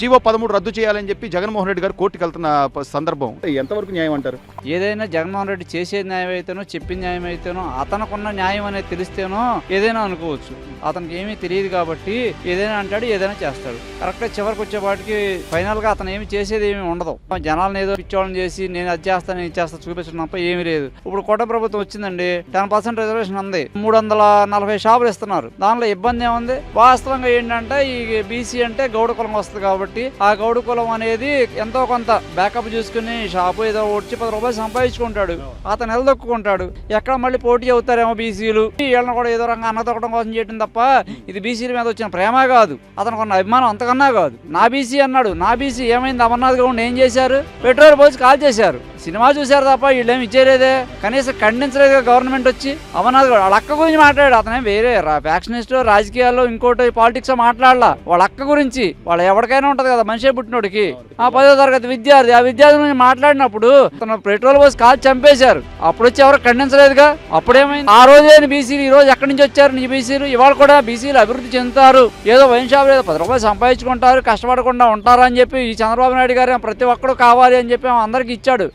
GO పదమూడు రద్దు చేయాలని చెప్పి జగన్మోహన్ రెడ్డి గారు కోర్టుకు వెళ్తున్న సందర్భం. ఎంతవరకు న్యాయం అంటారు? ఏదైనా జగన్మోహన్ రెడ్డి చేసే న్యాయం అయితేనో చెప్పిన న్యాయం అయితేనో అతనుకున్న న్యాయం అనేది తెలిస్తేనో ఏదైనా అనుకోవచ్చు. అతనికి ఏమీ తెలియదు కాబట్టి ఏదైనా అంటాడు ఏదైనా చేస్తాడు. కరెక్ట్గా చివరికి వచ్చేపాటికి ఫైనల్గా అతను ఏమి చేసేది ఏమి ఉండదు. జనాలను ఏదో పిచ్చోళ్ళని చేసి నేను అది చేస్తాను ఇది చేస్తా చూపించడం తప్ప ఏమీ లేదు. ఇప్పుడు కోట ప్రభుత్వం వచ్చిందండి టెన్ పర్సెంట్ రిజర్వేషన్ ఉంది. మూడు వందల నలభై షాపులు ఇస్తున్నారు. దానిలో ఇబ్బంది ఏముంది? వాస్తవంగా ఏంటంటే ఈ బీసీ అంటే గౌడ కులం వస్తుంది కాబట్టి ఆ గౌడ కులం అనేది ఎంతో కొంత బ్యాకప్ చూసుకుని షాపు ఏదో వచ్చి పది రూపాయలు సంపాదించుకుంటాడు. అతను నిలదొక్కుంటాడు ఎక్కడ మళ్ళీ పోటీ అవుతారేమో బీసీలు? వీళ్ళని కూడా ఏదో రంగా అన్నదొక్కడం కోసం చేయడం తప్ప ఇది బీసీల మీద వచ్చిన ప్రేమ కాదు. అతనికి ఉన్న అభిమానం అంతకన్నా కాదు. నా బీసీ అన్నాడు. నా బీసీ ఏమైంది అమర్నాథ్ గౌడ్ ఏం చేశారు? పెట్రోల్ పోసి కాల్ చేశారు. సినిమా చూశారు తప్ప వీళ్ళేం ఇచ్చేలేదే కనీసం ఖండించలేదు గవర్నమెంట్ వచ్చి. అమర్నాథ్ గౌడ్ వాళ్ళ అక్క గురించి మాట్లాడాడు. అతనే వేరే ఫ్యాక్షనిస్ట్ రాజకీయాల్లో ఇంకోటి పాలిటిక్స్ మాట్లాడలా. వాళ్ళ అక్క గురించి వాళ్ళ ఎవరికైనా ఉంటది కదా మనిషి పుట్టినోడికి. ఆ పదో తరగతి విద్యార్థి ఆ విద్యార్థి గురించి మాట్లాడినప్పుడు తన పెట్రోల్ పోసి కాల్ చంపేశారు. అప్పుడు వచ్చి ఎవరు ఖండించలేదుగా? అప్పుడేమైంది? ఆ రోజే బీసీలు ఈ రోజు ఎక్కడి నుంచి వచ్చారు నీ బీసీలు ఇవాళ కూడా బీసీలు అభివృద్ధి చెందుతారు. ఏదో వైన్ షాప్ ఏదో పది రూపాయలు సంపాదించుకుంటారు కష్టపడకుండా ఉంటారు అని చెప్పి ఈ చంద్రబాబు నాయుడు గారు ప్రతి ఒక్కడు కావాలి అని చెప్పి అందరికి ఇచ్చాడు.